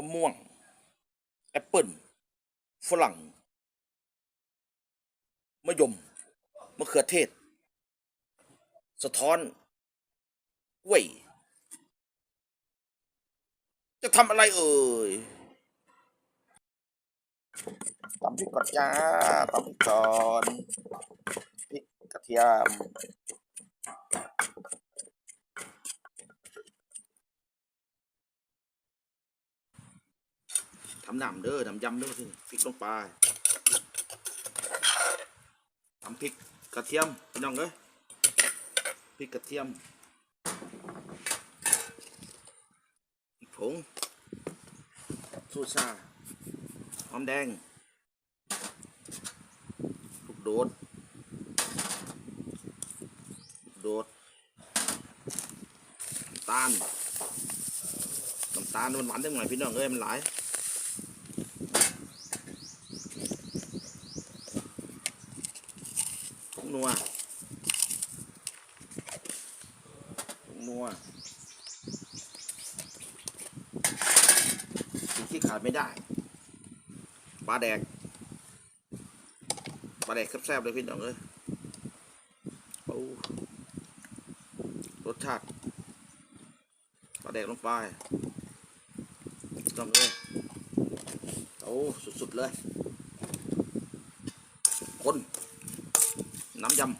มะม่วง แอปเปิลฝรั่งมะยมมะเขือเทศ สะท้อนกล้วยจะทำอะไรเอ่ยตำพริกก่อนจ้าตำพริกก่อนพริกกระเทียม ทำน้ำเด้อทำยำเด้อสิพริกลงไปทำพริกกระเทียมพี่น้องเอ้ยพริกกระเทียมผงสูซาหอมแดงลูกโดดโดดน้ำตาลน้ำตาลมันหวานจังหน่อยพี่น้องเอ้ยมันหลาย ผง นัวผงนัวสิ่งที่ขาดไม่ได้ปลาแดกปลาแดกแซ่บๆเลยพี่น้องเอ้ยโอ้รสชาติปลาแดกลงไปน้องเอ้ยโอ้สุดๆเลยคน น้ำยำ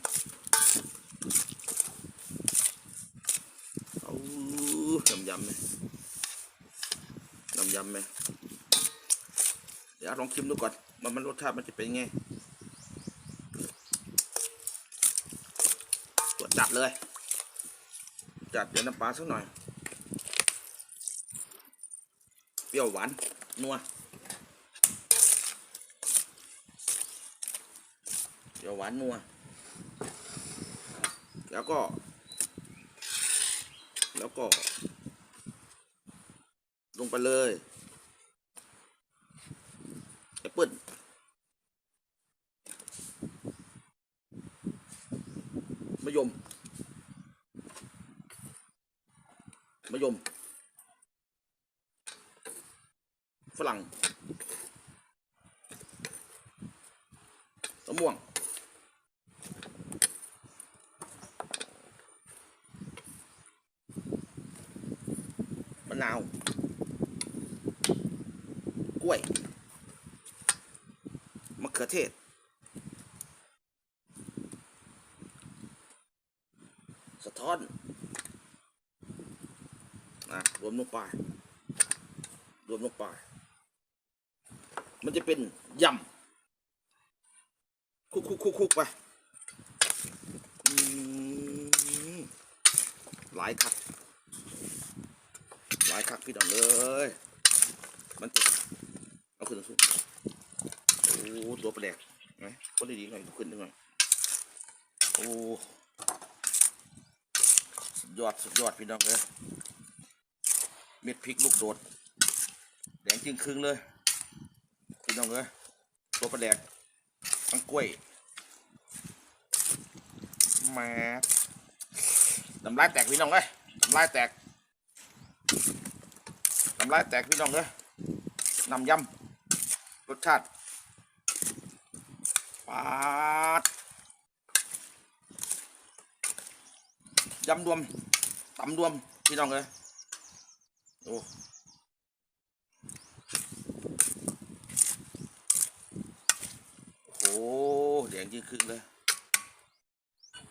เอาน้ำยำไหมน้ำยำไหมเดี๋ยวลองชิมดูก่อนมันมันรสชาติมันจะเป็นไงตรวจจัดเลย จัดเดี๋ยวน้ำปลาสักหน่อย เปรี้ยวหวาน นัวเปรี้ยวหวานนัว แล้วก็ แล้วก็ ลงไปเลยแอปเปิ้ลมะยมมะยมฝรั่งมะม่วง นาว กล้วย มะเขือเทศ สะท้อนนะรวมลงไป รวมลงไป มันจะเป็นยำคุกคุกคุกคุกไปหลายครับายคักพี่น้องเลย มันจะเอาขึ้นสูงโอ้ตัวแประแดกไหมคนดีๆหน่อยขึ้นหน่อยโอ้สุดยอดสุดยอดพี่น้องเลยเม็ดพริกลูกโดดแดงจริงครึ่งเลยพี่น้องเลยตัวประแดกทั้งกล้วยแม่น้ำลายแตกพี่น้องเลยน้ำลายแตก น้ำลายแตกพี่น้องเลยนำยำรสชาติปาดยำรวมตำรวมพี่น้องเลยโอ้โหแดงยิ่งขึ้นเลย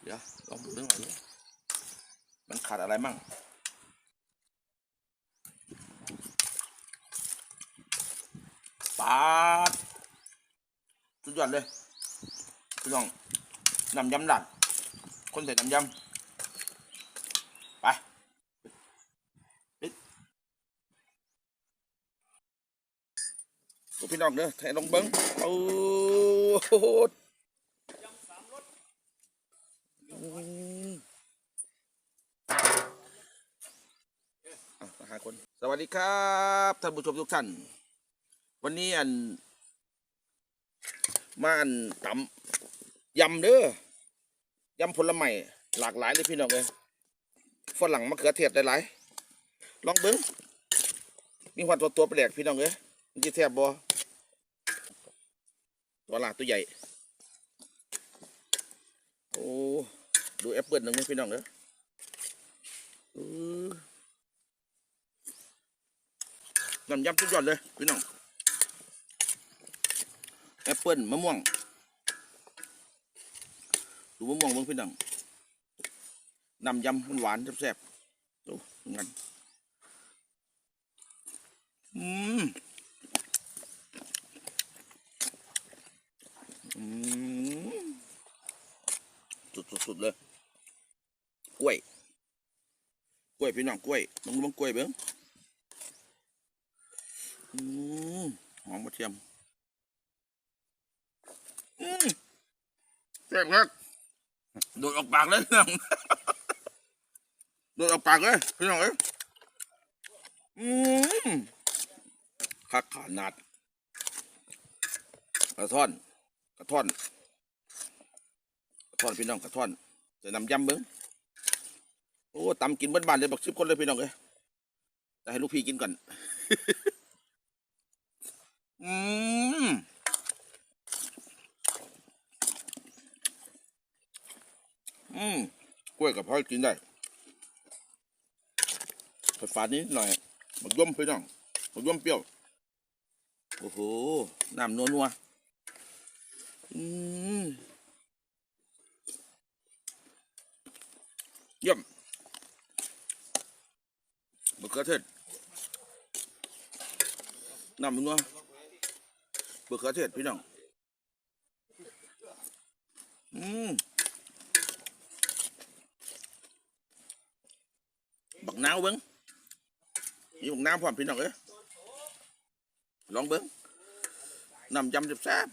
เดี๋ยวลองดูหน่อยมันขาดอะไรมั่ง ปาดสุดยอดเลยพี่น้องนำยำดันคนใส่นำยำไปปิดพี่น้องเด้อแทนลงเบิ้งโอ้โหอืมอะมาหาคน สวัสดีครับ ท่านผู้ชมทุกท่าน วันนี้อัน มาอันตำยำเด้อยำผลไม้หลากหลายเลยพี่น้องเลยฝรั่งมะเขือเทศหลายๆลองเบิ้งมีหวัดตัวตัวแปลกพี่น้องเอ้ยมันจะแทบบ่ตัวหลาตัวใหญ่ โอ้ ดูแอปเปิลหนึ่งไหมพี่น้องเอ้ยอื้อน้ำยำสุดยอดเลยพี่น้อง แอปเปิ้ลมะม่วงดูมะม่วงเบิ่งพี่น้องนำยำมันหวานแซ่บๆดูงั้นอืมอืมสุดๆเลยกล้วยกล้วยพี่น้องกล้วยมึงมึงกล้วยเบิ้งอืมหอมกระเทียม แซ่บครับโดดออกปากเลยพี่น้องโดดออกปากเลยพี่น้องเอ้ยอืมคักขนาดกระท่อน กระท่อน กระท่อนพี่น้องกระท่อนจะนำยำเบิ้งโอ้ตำกินบ้านๆเลยบักสิบคนเลยพี่น้องเอ้ยแต่ให้ลูกพี่กินก่อน อืม อืมกล้วยกับพ่อกินได้ไฟฟ้านิดหน่อยบักย่อมพี่น้องบักย่อมเปรี้ยว โอ้โห น้ำนัวนัวอืมเยี่ยมมะเขือเทศน้ำนัวมะเขือเทศพี่น้อง อืม บักนาวเบิ้งมีบักนาวพร้อมพี่น้องเอ้ยลองเบิ้งน้ำยำแซ่บ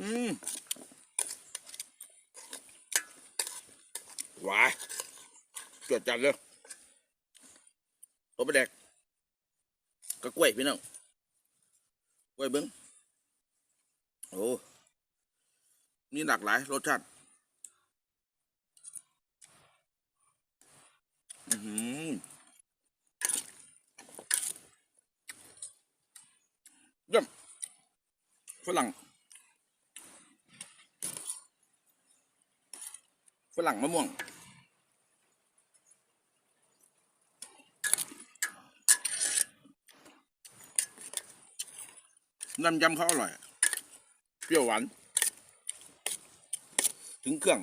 อืมหวานเกิดจัดเลยตัวไปแดกก็กล้วยพี่น้องกล้วยเบิ้งโอ้มีหลากหลายรสชาติอือหือ เยี่ยมฝรั่งฝรั่งมะม่วงน้ำยำเขาอร่อย เปรี้ยวหวาน ถึงเครื่อง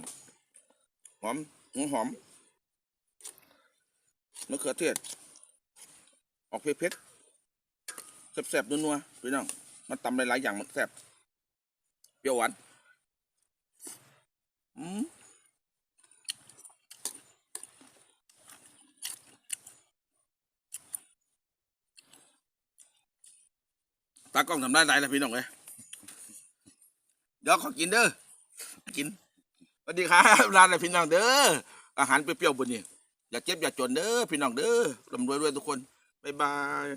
หอมหัวหอม มะเขือเทศ ออกเผ็ดๆแซ่บๆนัวๆพี่น้องมันตำหลายๆอย่างมันแซ่บเปรี้ยวหวานอืมตากล้องทำได้หลายแล้วพี่น้องเอ้ยเดี๋ยวขอกินเด้อกินสวัสดีครับร้านอะไรพี่น้องเด้ออาหารเปรี้ยวๆบนนี้ อย่าเจ็บอย่าจนเด้อพี่น้องเด้อร่ำรวยรวยทุกคนบ๊ายบาย